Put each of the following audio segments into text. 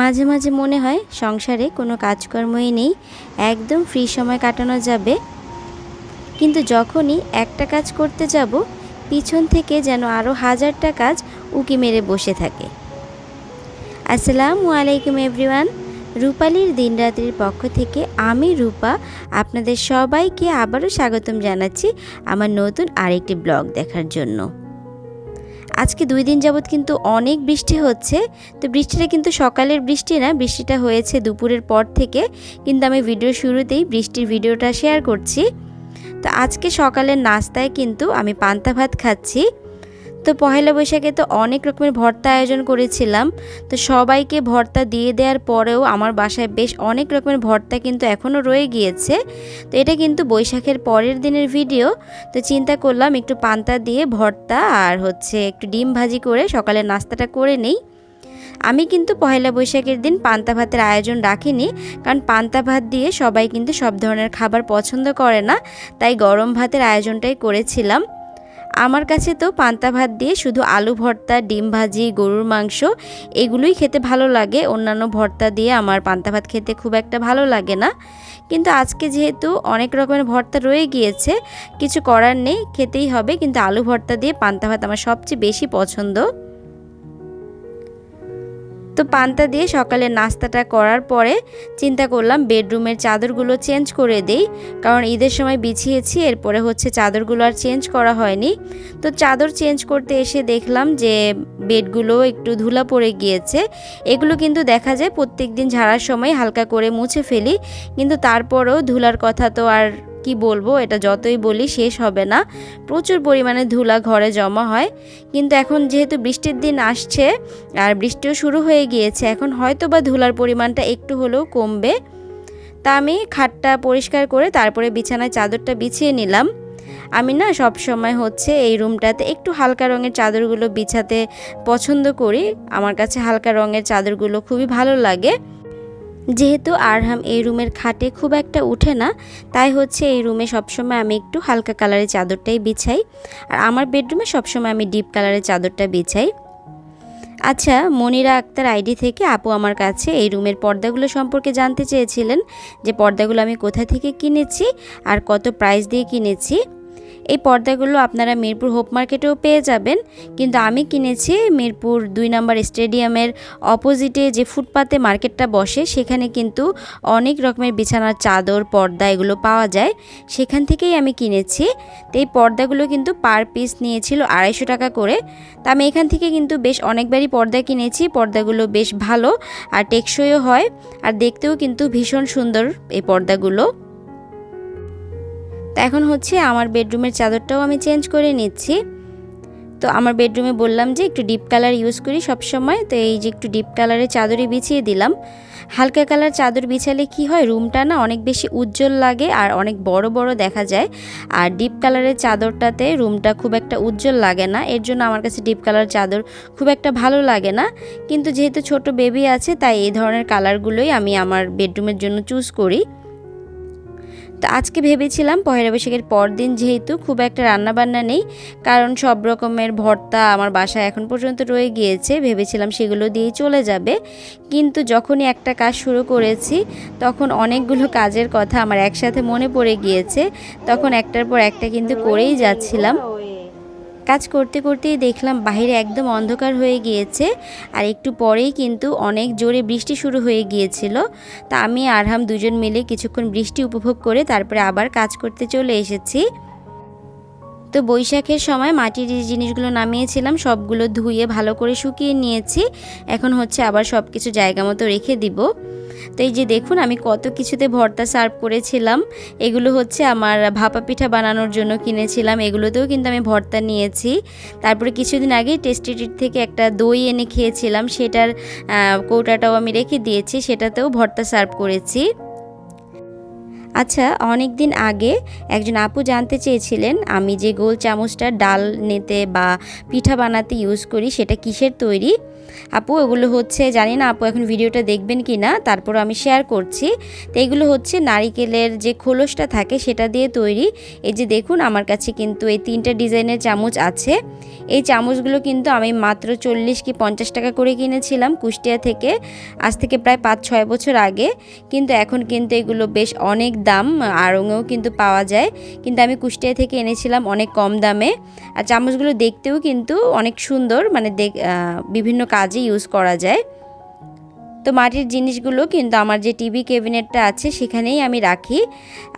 মাঝে মাঝে মনে হয় সংসারে কোনো কাজকর্মই নেই, একদম ফ্রি সময় কাটানো যাবে। কিন্তু যখনই একটা কাজ করতে যাব, পিছন থেকে যেন আরও হাজারটা কাজ উকি মেরে বসে থাকে। আসসালামু আলাইকুম এভরিওয়ান, রূপালির দিনরাত্রির পক্ষ থেকে আমি রূপা আপনাদের সবাইকে আবারও স্বাগতম জানাচ্ছি আমার নতুন আরেকটি ব্লগ দেখার জন্য। আজকে দুই দিন যাবৎ কিন্তু অনেক বৃষ্টি হচ্ছে, তো বৃষ্টিটা কিন্তু সকালের বৃষ্টি না, বৃষ্টিটা হয়েছে দুপুরের পর থেকে। কিন্তু আমি ভিডিও শুরুতেই বৃষ্টির ভিডিওটা শেয়ার করছি। তো আজকে সকালের নাস্তায় কিন্তু আমি পান্তা ভাত খাচ্ছি। তো পহেলা বৈশাখে তো অনেক রকমের ভর্তা আয়োজন করেছিলাম। তো সবাইকে ভর্তা দিয়ে দেওয়ার পরেও আমার বাসায় বেশ অনেক রকমের ভর্তা কিন্তু এখনও রয়ে গিয়েছে। তো এটা কিন্তু বৈশাখের পরের দিনের ভিডিও। তো চিন্তা করলাম একটু পান্তা দিয়ে ভর্তা আর হচ্ছে একটু ডিম ভাজি করে সকালের নাস্তাটা করে নেই। আমি কিন্তু পহেলা বৈশাখের দিন পান্তা ভাতের আয়োজন রাখিনি, কারণ পান্তা ভাত দিয়ে সবাই কিন্তু সব ধরনের খাবার পছন্দ করে না, তাই গরম ভাতের আয়োজনটাই করেছিলাম। আমার কাছে তো পান্তা ভাত দিয়ে শুধু আলু ভর্তা, ডিম ভাজি, গরুর মাংস, এগুলোই খেতে ভালো লাগে। অন্যান্য ভর্তা দিয়ে আমার পান্তা ভাত খেতে খুব একটা ভালো লাগে না। কিন্তু আজকে যেহেতু অনেক রকমের ভর্তা রয়ে গিয়েছে, কিছু করার নেই, খেতেই হবে। কিন্তু আলু ভর্তা দিয়ে পান্তা ভাত আমার সবচেয়ে বেশি পছন্দ। তো পান্তা দিয়ে সকালে নাস্তাটা করার পরে চিন্তা করলাম বেডরুমের চাদরগুলো চেঞ্জ করে দেই, কারণ ঈদের সময় বিছিয়েছি, এরপরে হচ্ছে চাদরগুলো আর চেঞ্জ করা হয়নি। তো চাদর চেঞ্জ করতে এসে দেখলাম যে বেডগুলো একটু ধুলা পড়ে গিয়েছে। এগুলো কিন্তু দেখা যায় প্রত্যেক দিন ঝাড়ার সময় হালকা করে মুছে ফেলি, কিন্তু তারপরেও ধুলার কথা তো আর কি বলব, এটা যতই বলি শেষ হবে না। প্রচুর পরিমাণে ধুলা ঘরে জমা হয়। কিন্তু এখন যেহেতু বৃষ্টির দিন আসছে আর বৃষ্টিও শুরু হয়ে গিয়েছে, এখন হয়তো বা ধুলার পরিমাণটা একটু হলেও কমবে। তা আমি খাটটা পরিষ্কার করে তারপরে বিছানায় চাদরটা বিছিয়ে নিলাম। আমি না সব সময় হচ্ছে এই রুমটাতে একটু হালকা রঙের চাদরগুলো বিছাতে পছন্দ করি। আমার কাছে হালকা রঙের চাদরগুলো খুবই ভালো লাগে। যেহেতু আরহাম এই রুমের খাটে খুব একটা উঠে না, তাই হচ্ছে এই রুমে সবসময় আমি একটু হালকা কালারের চাদরটাই বিছাই, আর আমার বেডরুমে সবসময় আমি ডিপ কালারের চাদরটা বিছাই। আচ্ছা মনিরা আক্তার আইডি থেকে আপু আমার কাছে এই রুমের পর্দাগুলো সম্পর্কে জানতে চেয়েছিলেন যে পর্দাগুলো আমি কোথা থেকে কিনেছি আর কত প্রাইস দিয়ে কিনেছি। এই পর্দাগুলো আপনারা মিরপুর হোপ মার্কেটেও পেয়ে যাবেন। কিন্তু আমি কিনেছি মিরপুর দুই নম্বর স্টেডিয়ামের অপোজিটে যে ফুটপাতে মার্কেটটা বসে, সেখানে কিন্তু অনেক রকমের বিছানার চাদর, পর্দা এগুলো পাওয়া যায়। সেখান থেকেই আমি কিনেছি। তো এই পর্দাগুলো কিন্তু পার পিস নিয়েছিল আড়াইশো টাকা করে। তা আমি এখান থেকে কিন্তু বেশ অনেকবারই পর্দা কিনেছি। পর্দাগুলো বেশ ভালো আর টেকসইও হয়। আর দেখতেও কিন্তু ভীষণ সুন্দর এই পর্দাগুলো। তো এখন হচ্ছে আমার বেডরুমের চাদরটাও আমি চেঞ্জ করে নিচ্ছি। তো আমার বেডরুমে বললাম যে একটু ডিপ কালার ইউজ করি সব সময় তো এই যে একটু ডিপ কালারের চাদরই বিছিয়ে দিলাম। হালকা কালার চাদর বিছালে কি হয় রুমটা না অনেক বেশি উজ্জ্বল লাগে আর অনেক বড় বড় দেখা যায়। আর ডিপ কালারের চাদরটাতে রুমটা খুব একটা উজ্জ্বল লাগে না, এর জন্য আমার কাছে ডিপ কালার চাদর খুব একটা ভালো লাগে না। কিন্তু যেহেতু ছোট বেবি আছে, তাই এই ধরনের কালারগুলোই আমি আমার বেডরুমের জন্য চুজ করি। তো আজকে ভেবেছিলাম পহেলা বৈশাখের পর দিন যেহেতু খুব একটা রান্নাবান্না নেই, কারণ সব রকমের ভর্তা আমার বাসায় এখন পর্যন্ত রয়ে গিয়েছে, ভেবেছিলাম সেগুলো দিয়েই চলে যাবে। কিন্তু যখনই একটা কাজ শুরু করেছি, তখন অনেকগুলো কাজের কথা আমার একসাথে মনে পড়ে গিয়েছে, তখন একটার পর একটা কিন্তু করেই যাচ্ছিলাম। কাজ করতে করতেই দেখলাম বাহিরে একদম অন্ধকার হয়ে গিয়েছে আর একটু পরেই কিন্তু অনেক জোরে বৃষ্টি শুরু হয়ে গিয়েছিল। তা আমি আরহাম দুজন মিলে কিছুক্ষণ বৃষ্টি উপভোগ করে তারপরে আবার কাজ করতে চলে এসেছি। তো বৈশাখের সময় মাটির জিনিসগুলো নামিয়েছিলাম, সবগুলো ধুয়ে ভালো করে শুকিয়ে নিয়েছি। এখন হচ্ছে আবার সব কিছু জায়গা মতো রেখে দিব। তো এই যে দেখুন, আমি কত কিছুতে ভর্তা সার্ভ করেছিলাম। এগুলো হচ্ছে আমার ভাপা পিঠা বানানোর জন্য কিনেছিলাম। এগুলোতেও কিন্তু আমি ভর্তা নিয়েছি। তারপরে কিছুদিন আগে টেস্টি ট্রিট থেকে একটা দই এনে খেয়েছিলাম। সেটার কৌটাটাও আমি রেখে দিয়েছি। সেটাতেও ভর্তা সার্ভ করেছি। আচ্ছা অনেক দিন আগে একজন আপু জানতে চেয়েছিলেন, আমি যে গোল চামচটা ডাল নিতে বা পিঠা বানাতে ইউজ করি, সেটা কিসের তৈরি? আপু এগুলো হচ্ছে, জানি না আপু এখন ভিডিওটা দেখবেন কি না তারপর আমি শেয়ার করছি। তো এগুলো হচ্ছে নারিকেলের যে খোলসটা থাকে, সেটা দিয়ে তৈরি। এই যে দেখুন, আমার কাছে কিন্তু এই তিনটা ডিজাইনের চামচ আছে। এই চামচগুলো কিন্তু আমি মাত্র চল্লিশ কি পঞ্চাশ টাকা করে কিনেছিলাম কুষ্টিয়া থেকে, আজ থেকে প্রায় পাঁচ, ছয় বছর আগে। কিন্তু এখন কিন্তু এগুলো বেশ অনেক দাম, আড়ঙেও কিন্তু পাওয়া যায়। কিন্তু আমি কুষ্টিয়া থেকে এনেছিলাম অনেক কম দামে। আর চামচগুলো দেখতেও কিন্তু অনেক সুন্দর মানে বিভিন্ন কাজে ইউজ করা যায়। তো মাটির জিনিসগুলো কিন্তু আমার যে টিভি ক্যাবিনেটটা আছে সেখানেই আমি রাখি।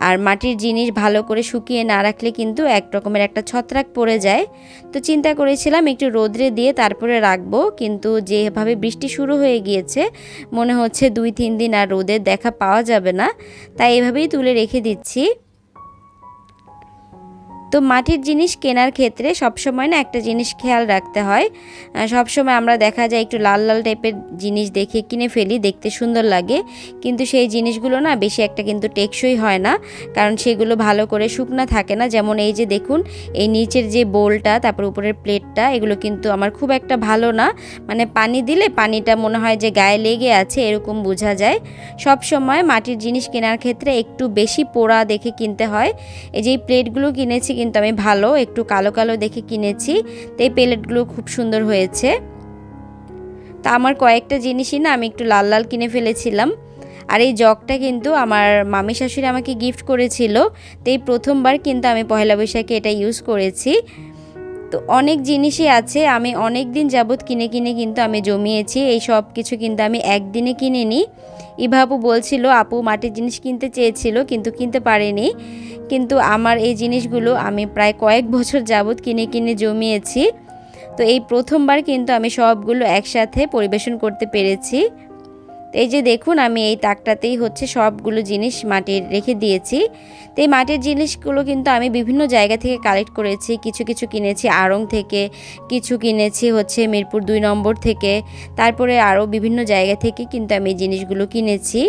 আর মাটির জিনিস ভালো করে শুকিয়ে না রাখলে কিন্তু এক রকমের একটা ছত্রাক পড়ে যায়। তো চিন্তা করেছিলাম একটু রোদ্রে দিয়ে তারপরে রাখব, কিন্তু যেভাবে বৃষ্টি শুরু হয়ে গিয়েছে, মনে হচ্ছে দুই তিন দিন আর রোদের দেখা পাওয়া যাবে না। তাই এভাবেই তুলে রেখে দিচ্ছি। তো মাটির জিনিস কেনার ক্ষেত্রে সবসময় না একটা জিনিস খেয়াল রাখতে হয়। সবসময় আমরা দেখা যায় একটু লাল লাল টাইপের জিনিস দেখে কিনে ফেলি, দেখতে সুন্দর লাগে। কিন্তু সেই জিনিসগুলো না বেশি একটা কিন্তু টেকসই হয় না। কারণ সেগুলো ভালো করে শুকনা থাকে না। যেমন এই যে দেখুন, এই নিচের যে বোলটা, তারপর উপরের প্লেটটা, এগুলো কিন্তু আমার খুব একটা ভালো না। মানে পানি দিলে পানিটা মনে হয় যে গায়ে লেগে আছে, এরকম বোঝা যায়। সব সময় মাটির জিনিস কেনার ক্ষেত্রে একটু বেশি পোড়া দেখে কিনতে হয়। এই যে প্লেটগুলো কিনেছি কিন্তু আমি ভালো, একটু কালো কালো দেখে কিনেছি। তো এই প্লেটগুলো খুব সুন্দর হয়েছে। তা আমার কয়েকটা জিনিসই না আমি একটু লাল লাল কিনে ফেলেছিলাম। আর এই জগটা কিন্তু আমার মামি শাশুড়ি আমাকে গিফট করেছিল। তো এই প্রথমবার কিন্তু আমি পয়লা বৈশাখে এটা ইউজ করেছি। তো অনেক জিনিসই আছে। আমি অনেক দিন যাবৎ কিনে কিনে কিন্তু আমি জমিয়েছি। এই সব কিছু কিন্তু আমি একদিনে কিনে নিই ইভাবু বলছিল, আপু মাটির জিনিস কিনতে চেয়েছিল, কিন্তু কিনতে পারেনি। কিন্তু আমার এই জিনিসগুলো আমি প্রায় কয়েক বছর যাবৎ কিনে কিনে জমিয়েছি। তো এই প্রথমবার কিন্তু আমি সবগুলো একসাথে পরিবেশন করতে পেরেছি। এই যে দেখুন, আমি এই তাকটাতেই হচ্ছে সবগুলো জিনিস মাটির রেখে দিয়েছি। তো এই মাটির জিনিসগুলো কিন্তু আমি বিভিন্ন জায়গা থেকে কালেক্ট করেছি। কিছু কিছু কিনেছি আড়ং থেকে, কিছু কিনেছি হচ্ছে মিরপুর দুই নম্বর থেকে। তারপরে আরও বিভিন্ন জায়গা থেকে কিন্তু আমি এই জিনিসগুলো কিনেছি।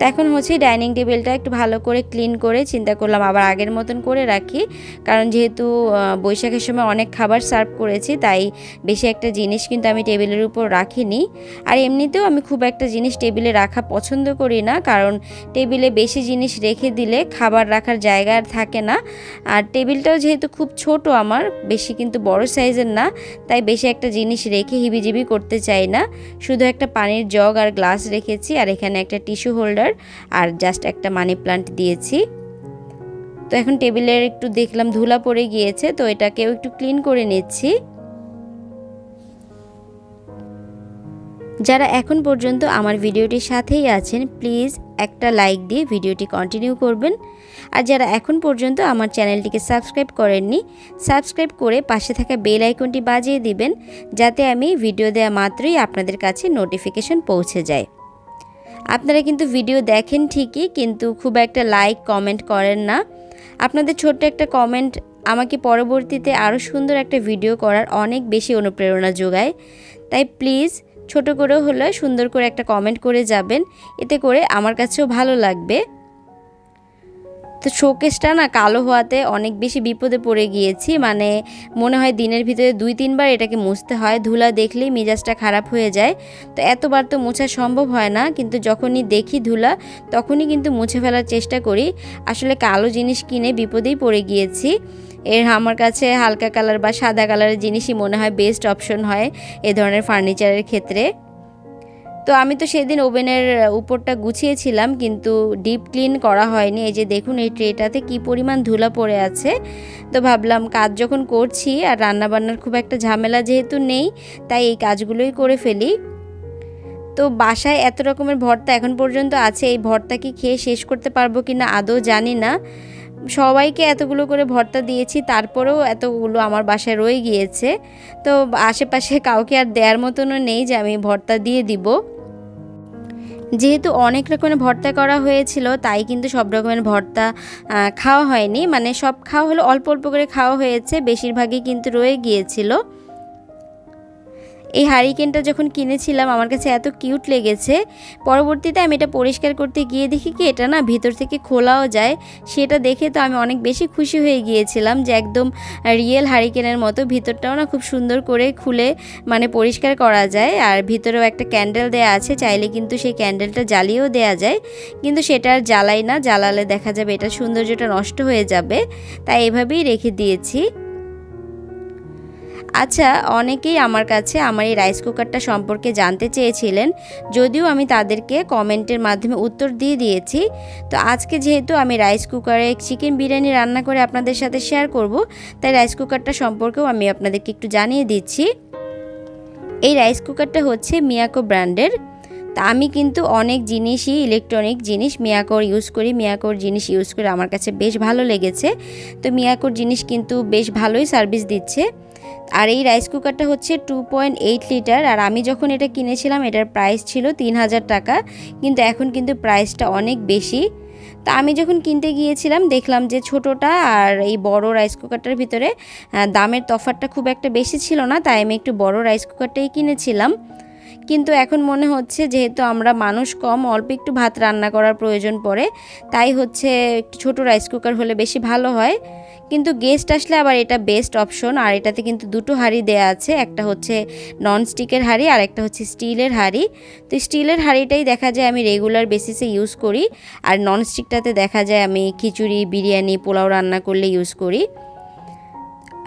তো এখন হচ্ছে ডাইনিং টেবিলটা একটু ভালো করে ক্লিন করে চিন্তা করলাম আবার আগের মতন করে রাখি। কারণ যেহেতু বৈশাখের সময় অনেক খাবার সার্ভ করেছি, তাই বেশি একটা জিনিস কিন্তু আমি টেবিলের উপর রাখিনি। আর এমনিতেও আমি খুব একটা জিনিস টেবিলে রাখা পছন্দ করি না, কারণ টেবিলে বেশি জিনিস রেখে দিলে খাবার রাখার জায়গা আর থাকে না। আর টেবিলটাও যেহেতু খুব ছোট আমার, বেশি কিন্তু বড় সাইজের না, তাই বেশি একটা জিনিস রেখে হিবিজিবি করতে চাই না। শুধু একটা পানির জগ আর গ্লাস রেখেছি, আর এখানে একটা টিস্যু হোল্ডার। আর জাস্ট একটা মানি প্লান্ট দিয়েছি। তো এখন টেবিলের একটু দেখলাম ধুলা পড়ে গিয়েছে, তো এটাকেও একটু ক্লিন করে নিচ্ছি। যারা এখন পর্যন্ত আমার ভিডিওটির সাথেই আছেন প্লিজ একটা লাইক দিয়ে ভিডিওটি কন্টিনিউ করবেন। আর যারা এখন পর্যন্ত আমার চ্যানেলটিকে সাবস্ক্রাইব করেননি সাবস্ক্রাইব করে পাশে থাকা বেল আইকনটি বাজিয়ে দিবেন, যাতে আমি ভিডিও দেওয়া মাত্রই আপনাদের কাছে নোটিফিকেশন পৌঁছে যায়। আপনারা কিন্তু ভিডিও দেখেন ঠিকই, কিন্তু খুব একটা লাইক কমেন্ট করেন না। আপনাদের ছোট্ট একটা কমেন্ট আমাকে পরবর্তীতে আরও সুন্দর একটা ভিডিও করার অনেক বেশি অনুপ্রেরণা যোগায়। তাই প্লিজ ছোট করে হলে সুন্দর করে একটা কমেন্ট করে যাবেন, এতে করে আমার কাছেও ভালো লাগবে। তো শোকেসটা না কালো হওয়াতে অনেক বেশি বিপদে পড়ে গিয়েছি। মানে মনে হয় দিনের ভিতরে দুই, তিনবার এটাকে মুছতে হয়। ধুলা দেখলেই মেজাজটা খারাপ হয়ে যায়। তো এতবার তো মোছা সম্ভব হয় না। কিন্তু যখনই দেখি ধুলা, তখনই কিন্তু মুছে ফেলার চেষ্টা করি। আসলে কালো জিনিস কিনে বিপদেই পড়ে গিয়েছি। এর আমার কাছে হালকা কালার বা সাদা কালারের জিনিসই মনে হয় বেস্ট অপশন হয় এ ধরনের ফার্নিচারের ক্ষেত্রে। তো আমি তো সেদিন ওভেনের উপরটা গুছিয়েছিলাম, কিন্তু ডিপ ক্লিন করা হয়নি। এই যে দেখুন, এই ট্রেটাতে কি পরিমাণ ধুলা পড়ে আছে। তো ভাবলাম কাজ যখন করছি, আর রান্নাবান্নার খুব একটা ঝামেলা যেহেতু নেই, তাই এই কাজগুলোই করে ফেলি। তো বাসায় এত রকমের ভর্তা এখন পর্যন্ত আছে, এই ভর্তা কি খেয়ে শেষ করতে পারব কি না আদৌ জানি না। সবাইকে এতগুলো করে ভর্তা দিয়েছি, তারপরেও এতগুলো আমার বাসায় রয়ে গিয়েছে। তো আশেপাশে কাউকে আর দেওয়ার মতনও নেই যে আমি ভর্তা দিয়ে দিব। যেহেতু অনেক রকমের ভর্তা করা হয়েছিল, তাই কিন্তু সব রকমের ভর্তা খাওয়া হয়নি। মানে সব খাওয়া হলো, অল্প অল্প করে খাওয়া হয়েছে, বেশিরভাগই কিন্তু রয়ে গিয়েছিল। এই হারিকেনটা যখন কিনেছিলাম, আমার কাছে এত কিউট লেগেছে। পরবর্তীতে আমি এটা পরিষ্কার করতে গিয়ে দেখি কি, এটা না ভিতর থেকে খোলাও যায়। সেটা দেখে তো আমি অনেক বেশি খুশি হয়ে গিয়েছিলাম যে একদম রিয়েল হারিকেনের মতো ভিতরটাও না খুব সুন্দর করে খুলে মানে পরিষ্কার করা যায়। আর ভিতরেও একটা ক্যান্ডেল দেয়া আছে, চাইলে কিন্তু সেই ক্যান্ডেলটা জ্বালিয়েও দেয়া যায়। কিন্তু সেটা আর জ্বালাই না, জ্বালালে দেখা যাবে এটা সৌন্দর্যটা নষ্ট হয়ে যাবে। তাই এভাবেই রেখে দিয়েছি। আচ্ছা অনেকেই আমার কাছে আমার এই রাইস কুকারটা সম্পর্কে জানতে চেয়েছিলেন, যদিও আমি তাদেরকে কমেন্টের মাধ্যমে উত্তর দিয়ে দিয়েছি। তো আজকে যেহেতু আমি রাইস কুকারে চিকেন বিরিয়ানি রান্না করে আপনাদের সাথে শেয়ার করব, তাই রাইস কুকারটা সম্পর্কেও আমি আপনাদেরকে একটু জানিয়ে দিচ্ছি। এই রাইস কুকারটা হচ্ছে মিয়াকো ব্র্যান্ডের তা আমি কিন্তু অনেক জিনিসই ইলেকট্রনিক জিনিস মিয়াকোর ইউজ করি মিয়াকোর জিনিস ইউজ করে আমার কাছে বেশ ভালো লেগেছে। তো মিয়াকোর জিনিস কিন্তু বেশ ভালোই সার্ভিস দিচ্ছে। আর এই রাইস কুকারটা হচ্ছে টু পয়েন্ট এইট লিটার আর আমি যখন এটা কিনেছিলাম, এটার প্রাইস ছিল তিন হাজার টাকা, কিন্তু এখন কিন্তু প্রাইসটা অনেক বেশি। তা আমি যখন কিনতে গিয়েছিলাম, দেখলাম যে ছোটোটা আর এই বড় রাইস কুকারটার ভিতরে দামের তফাতটা খুব একটা বেশি ছিল না, তাই আমি একটু বড় রাইস কুকারটাই কিনেছিলাম। কিন্তু এখন মনে হচ্ছে যেহেতু আমরা মানুষ কম, অল্প একটু ভাত রান্না করার প্রয়োজন পড়ে, তাই হচ্ছে একটু ছোটো রাইস কুকার হলে বেশি ভালো হয়। কিন্তু গেস্ট আসলে আবার এটা বেস্ট অপশন আর এটাতে কিন্তু দুটো হাঁড়ি দেয়া আছে, একটা হচ্ছে নন স্টিকের হাঁড়ি আর একটা হচ্ছে স্টিলের হাঁড়ি। তো স্টিলের হাঁড়িটাই দেখা যায় আমি রেগুলার বেসিসে ইউজ করি, আর নন স্টিকটাতে দেখা যায় আমি খিচুড়ি, বিরিয়ানি, পোলাও রান্না করলে ইউজ করি।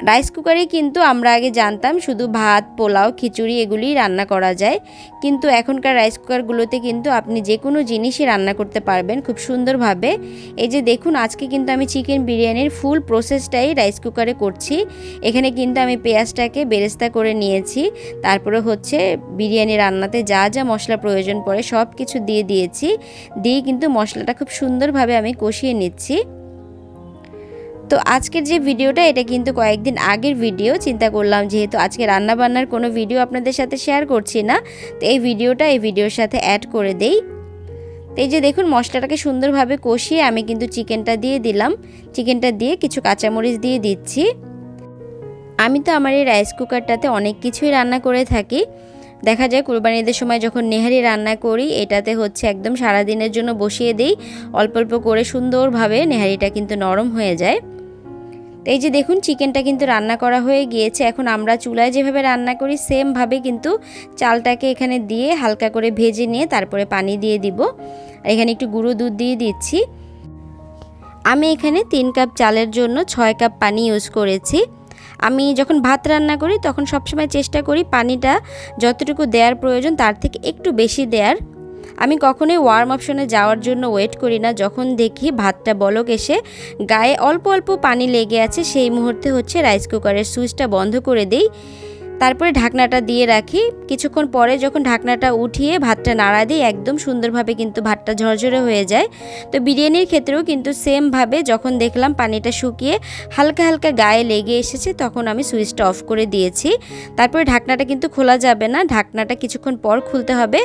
রাইস কুকারে কিন্তু আমরা আগে জানতাম, শুধু ভাত, পোলাও, খিচুড়ি এগুলি রান্না করা যায়। কিন্তু এখনকার রাইস কুকারগুলোতে কিন্তু আপনি যে কোনো জিনিসই রান্না করতে পারবেন খুব সুন্দরভাবে। এই যে দেখুন, আজকে কিন্তু আমি চিকেন বিরিয়ানির ফুল প্রসেসটাই রাইস কুকারে করছি। এখানে কিন্তু আমি পেঁয়াজটাকে বেরেস্তা করে নিয়েছি। তারপরে হচ্ছে বিরিয়ানি রান্নাতে যা যা মশলা প্রয়োজন পড়ে সব কিছু দিয়ে দিয়েছি। দিয়ে কিন্তু মশলাটা খুব সুন্দরভাবে আমি কষিয়ে নিচ্ছি। তো আজকের যে ভিডিওটা, এটা কিন্তু কয়েকদিন আগের ভিডিও। চিন্তা করলাম যেহেতু আজকে রান্না বান্নার কোনো ভিডিও আপনাদের সাথে শেয়ার করছি না, তো এই ভিডিওটা এই ভিডিওর সাথে অ্যাড করে দেই। তো এই যে দেখুন, মশলাটাকে সুন্দরভাবে কষিয়ে আমি কিন্তু চিকেনটা দিয়ে দিলাম। চিকেনটা দিয়ে কিছু কাঁচামরিচ দিয়ে দিচ্ছি। আমি তো আমার এই রাইস কুকারটাতে অনেক কিছুই রান্না করে থাকি। দেখা যায় কুরবানিদের সময় যখন নেহারি রান্না করি, এটাতে হচ্ছে একদম সারা দিনের জন্য বসিয়ে দিই। অল্প অল্প করে সুন্দরভাবে নেহারিটা কিন্তু নরম হয়ে যায়। তো এই যে দেখুন, চিকেনটা কিন্তু রান্না করা হয়ে গিয়েছে। এখন আমরা চুলায় যেভাবে রান্না করি, সেমভাবে কিন্তু চালটাকে এখানে দিয়ে হালকা করে ভেজে নিয়ে তারপরে পানি দিয়ে দিব। আর এখানে একটু গুঁড়ো দুধ দিয়ে দিচ্ছি। আমি এখানে তিন কাপ চালের জন্য ছয় কাপ পানি ইউজ করেছি। আমি যখন ভাত রান্না করি, তখন সবসময় চেষ্টা করি পানিটা যতটুকু দেওয়ার প্রয়োজন তার থেকে একটু বেশি দেওয়ার আমি কখনোই ওয়ার্ম অপশনে যাওয়ার জন্য ওয়েট করি না। যখন দেখি ভাতটা বলক এসে গায়ে অল্প অল্প পানি লেগে আছে, সেই মুহূর্তে হচ্ছে রাইস কুকারের সুইচটা বন্ধ করে দিই। তারপরে ঢাকনাটা দিয়ে রাখি। কিছুক্ষণ পরে যখন ঢাকনাটা উঠিয়ে ভাতটা নাড়া দিই, একদম সুন্দরভাবে কিন্তু ভাতটা ঝরঝরে হয়ে যায়। তো বিরিয়ানির ক্ষেত্রেও কিন্তু সেমভাবে যখন দেখলাম পানিটা শুকিয়ে হালকা হালকা গায়ে লেগে এসেছে, তখন আমি সুইচটা অফ করে দিয়েছি। তারপরে ঢাকনাটা কিন্তু খোলা যাবে না, ঢাকনাটা কিছুক্ষণ পর খুলতে হবে।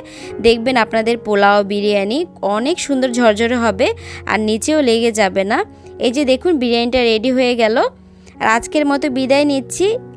দেখবেন আপনাদের পোলাও বিরিয়ানি অনেক সুন্দর ঝরঝরে হবে আর নিচেও লেগে যাবে না। এই যে দেখুন, বিরিয়ানিটা রেডি হয়ে গেল। আর আজকের মতো বিদায় নিচ্ছি।